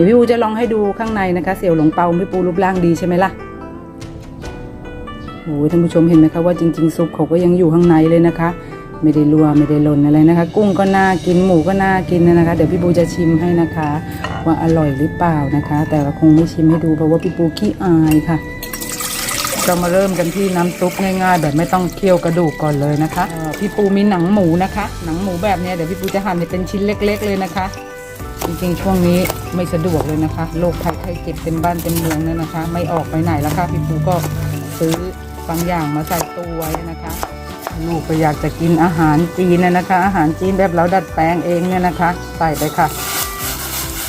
ดี๋ยวพี่ปูจะลองให้ดูข้างในนะคะ เสี่ยวหลงเปาพี่ปูรูปร่างดีใช่ไหมล่ะโอ้ยท่านผู้ชมเห็นไหมคะว่าจริงๆซุปเขาก็ยังอยู่ข้างในเลยนะคะ ไม่ได้รัวไม่ได้หล่นอะไรนะคะ กุ้งก็น่ากินหมูก็น่ากินนะคะ เดี๋ยวพี่ปูจะชิมให้นะคะ ว่าอร่อยหรือเปล่านะคะ แต่ว่าคงไม่ชิมให้ดูเพราะว่าพี่ปูขี้อายค่ะเรามาเริ่มกันที่น้ำซุปง่ายๆ แบบไม่ต้องเคี่ยวกระดูกก่อนเลยนะคะพี่ปูมีหนังหมูนะคะ หนังหมูแบบเนี้ยเดี๋ยวพี่ปูจะหั่นเป็นชิ้นเล็ก ๆ เลยนะคะ จริงๆช่วงนี้ไม่สะดวกเลยนะคะโรคภัยไข้เจ็บเต็มบ้านเต็มเมืองเลยนะคะ ไม่ออกไปไหนแล้วค่ะพี่ปูก็ซื้อบางอย่างมาใส่ตู้ไว้นะคะลูกก็อยากจะกินอาหารจีนนะนะคะ อาหารจีนแบบเราดัดแปลงเองเนี่ยนะคะ ใส่ไปค่ะ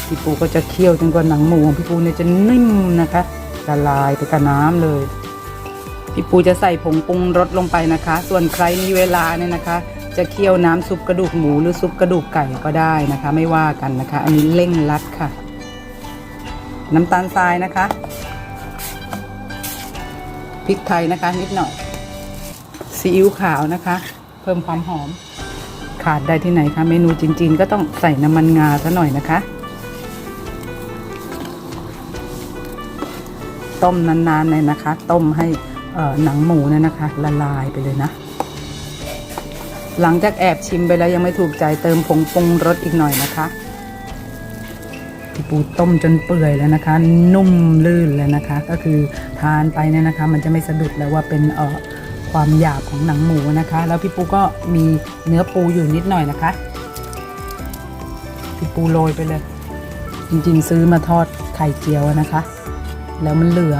พี่ปูก็จะเคี่ยวจนกว่าหนังหมูของพี่ปูเนี่ยจะนิ่มนะคะละลายไปกับน้ำเลยพี่ปูจะใส่ผงปรุงรสลงไปนะคะ ส่วนใครมีเวลาเนี่ยนะคะ จะเคี่ยวน้ำซุปกระดูกหมูหรือซุปกระดูกไก่ก็ได้นะคะ ไม่ว่ากันนะคะ อันนี้เร่งรัดค่ะ น้ำตาลทรายนะคะพริกไทยนะคะ นิดหน่อยซีอิ๊วขาวนะคะ เพิ่มความหอม ขาดได้ที่ไหนคะเมนูจริง ๆ ก็ต้องใส่น้ำมันงาซะหน่อยนะคะ ต้มนานๆเลยนะคะ ต้มให้หนังหมูเนี่ยนะคะ ละลายไปเลยนะ หลังจากแอบชิมไปแล้วยังไม่ถูกใจเติมผงปรุงรสอีกหน่อยนะคะพี่ปูต้มจนเปื่อยแล้วนะคะ นุ่มลื่นเลยนะคะ ก็คือทานไปเนี่ยนะคะ มันจะไม่สะดุดแล้วว่าเป็นเอ่อความหยาบของหนังหมูนะคะ แล้วพี่ปูก็มีเนื้อปูอยู่นิดหน่อยนะคะพี่ปูโรยไปเลย จริงๆ ซื้อมาทอดไข่เจียวนะคะ แล้วมันเหลือ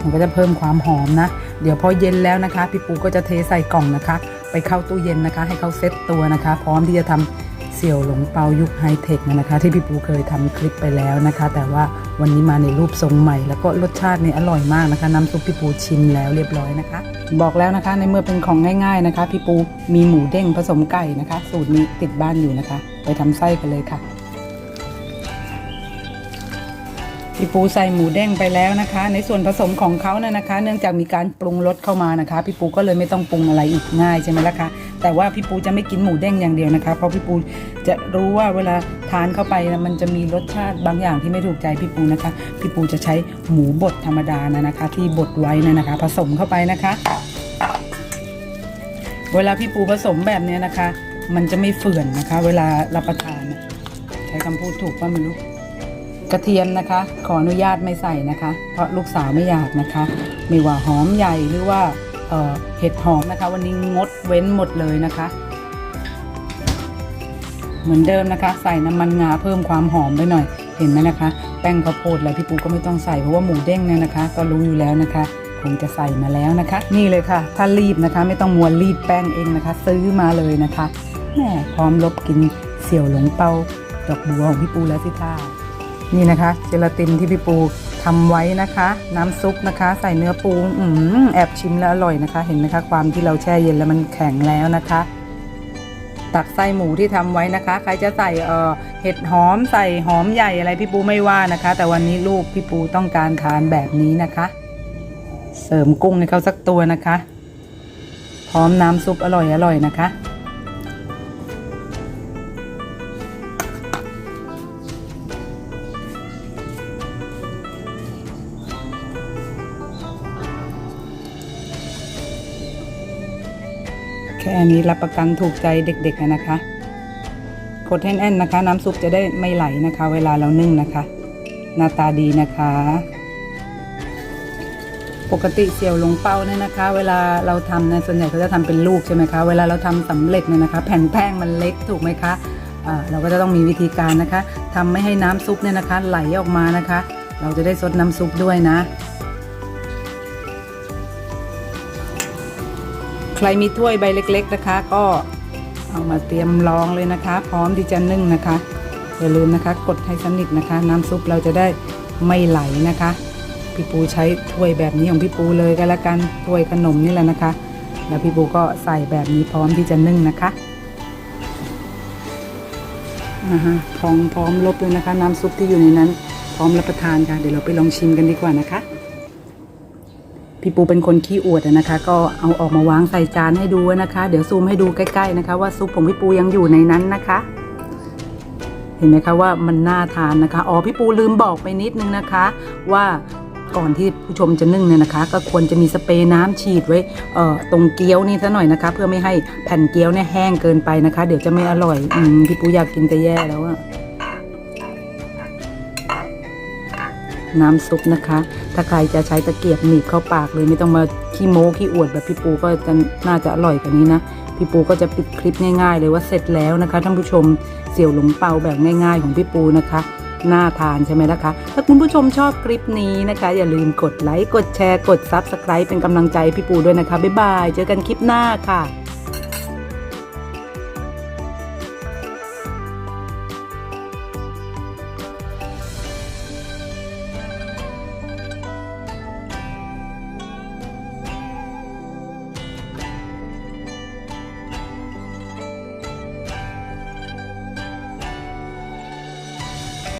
มันก็จะเพิ่มความหอมนะ เดี๋ยวพอเย็นแล้วนะคะ พี่ปูก็จะเทใส่กล่องนะคะ ไปเข้าตู้เย็นนะคะ ให้เขาเซ็ตตัวนะคะ พร้อมที่จะทำเสี่ยวหลงเปายุคไฮเทคนะคะ ที่พี่ปูเคยทำคลิปไปแล้วนะคะ แต่ว่าวันนี้มาในรูปทรงใหม่ แล้วก็รสชาติเนี่ยอร่อยมากนะคะ น้ำซุปพี่ปูชิมแล้วเรียบร้อยนะคะ บอกแล้วนะคะในเมื่อเป็นของง่าย ๆนะคะ พี่ปูมีหมูเด้งผสมไก่นะคะ สูตรนี้ติดบ้านอยู่นะคะ ไปทำไส้กันเลยค่ะ พี่ปูใส่หมูเด้งไปแล้วนะคะ ในส่วนผสมของเขาเนี่ยนะคะ เนื่องจากมีการปรุงรสเข้ามานะคะ พี่ปูก็เลยไม่ต้องปรุงอะไรอีกง่ายใช่ไหมล่ะคะแต่ว่าพี่ปูจะไม่กินหมูเด้งอย่างเดียวนะคะ เพราะพี่ปูจะรู้ว่าเวลาทานเข้าไปนะมันจะมีรสชาติบางอย่างที่ไม่ถูกใจพี่ปูนะคะ พี่ปูจะใช้หมูบดธรรมดานะนะคะ ที่บดไว้นะนะคะ ผสมเข้าไปนะคะ เวลาพี่ปูผสมแบบเนี้ยนะคะ มันจะไม่เฟื่อนนะคะ เวลารับประทานใช้คำพูดถูกป่ะไม่รู้ กระเทียมนะคะ ขออนุญาตไม่ใส่นะคะ เพราะลูกสาวไม่อยากนะคะ ไม่ว่าหอมใหญ่หรือว่าเเห็ดหอมนะคะ วันนี้งดเว้นหมดเลยนะคะ เหมือนเดิมนะคะ ใส่น้ำมันงาเพิ่มความหอมไปหน่อยเห็นไหมนะคะ แป้งข้าวโพดอะไรพี่ปูก็ไม่ต้องใส่เพราะว่าหมูเด้งเนี่ยนะคะ ก็รู้อยู่แล้วนะคะคงจะใส่มาแล้วนะคะ นี่เลยค่ะ ถ้ารีบนะคะ ไม่ต้องมัวรีบแป้งเองนะคะ ซื้อมาเลยนะคะแหมพร้อมลบกินเสี่ยวหลงเปาดอกบัวของพี่ปูแล้วสิท่า นี่นะคะ เจลาตินที่พี่ปูทำไว้นะคะ น้ำซุปนะคะ ใส่เนื้อปูอืมแอบชิมแล้วอร่อยนะคะ เห็นไหมคะความที่เราแช่เย็นแล้วมันแข็งแล้วนะคะ ตักไส้หมูที่ทำไว้นะคะ ใครจะใส่เอ่อเห็ดหอมใส่หอมใหญ่อะไรพี่ปูไม่ว่านะคะ แต่วันนี้ลูกพี่ปูต้องการทานแบบนี้นะคะ เสริมกุ้งให้เขาสักตัวนะคะ พร้อมน้ำซุปอร่อยอร่อยนะคะ แค่นี้รับประกันถูกใจเด็กๆนะคะกดแน่นๆนะคะ น้ำซุปจะได้ไม่ไหลนะคะ เวลาเรานึ่งนะคะ หน้าตาดีนะคะ ปกติเสี่ยวลงเป้าเนี่ยนะคะ เวลาเราทำเนี่ยส่วนใหญ่เขาจะทำเป็นลูกใช่ไหมคะ เวลาเราทำสำเร็จเนี่ยนะคะ แผ่นแป้งมันเล็กถูกไหมคะเราก็จะต้องมีวิธีการนะคะทำไม่ให้น้ำซุปเนี่ยนะคะ ไหลออกมานะคะ เราจะได้ซดน้ำซุปด้วยนะ รมีถ้วยใบเล็ก ๆนะคะ ก็เอามาเตรียมรองเลยนะคะ พร้อมที่จะนึ่งนะคะอย่าลืมนะคะ กดให้สนิทนะคะ น้ำซุปเราจะได้ไม่ไหลนะคะพี่ปูใช้ถ้วยแบบนี้ของพี่ปูเลยก็แล้วกันถ้วยขนมนี่แหละนะคะ แล้วพี่ปูก็ใส่แบบนี้พร้อมที่จะนึ่งนะคะอ่าฮะพร้อมพร้อมลบเลยนะคะ น้ำซุปที่อยู่ในนั้น พร้อมรับประทานค่ะเดี๋ยวเราไปลองชิมกันดีกว่านะคะ พี่ปูเป็นคนขี้อวดนะคะ ก็เอาออกมาวางใส่จานให้ดูนะคะ เดี๋ยวซูมให้ดูใกล้ๆนะคะ ว่าซุปของพี่ปูยังอยู่ในนั้นนะคะ เห็นไหมคะว่ามันน่าทานนะคะอ๋อพี่ปูลืมบอกไปนิดนึงนะคะ ว่าก่อนที่ผู้ชมจะนึ่งเนี่ยนะคะ ก็ควรจะมีสเปรย์น้ำฉีดไว้เอ่อตรงเกี๊ยวนี่ซะหน่อยนะคะ เพื่อไม่ให้แผ่นเกี๊ยวเนี่ยแห้งเกินไปนะคะ เดี๋ยวจะไม่อร่อยอพี่ปูอยากกินจะแย่แล้วอะ น้ำซุปนะคะ ถ้าใครจะใช้ตะเกียบหนีบเข้าปากเลยไม่ต้องมาขี้โม้ขี้อวดแบบพี่ปูก็จะน่าจะอร่อยกว่านี้นะพี่ปูก็จะปิดคลิปง่ายๆ เลยว่าเสร็จแล้วนะคะท่านผู้ชมเสี่ยวหลงเปาแบบง่าย ๆ ของพี่ปูนะคะน่าทานใช่ไหมล่ะคะ ถ้าคุณผู้ชมชอบคลิปนี้นะคะ อย่าลืมกดไลค์ กดแชร์ กด Subscribe เป็นกำลังใจพี่ปูด้วยนะคะ บ๊ายบาย เจอกันคลิปหน้าค่ะ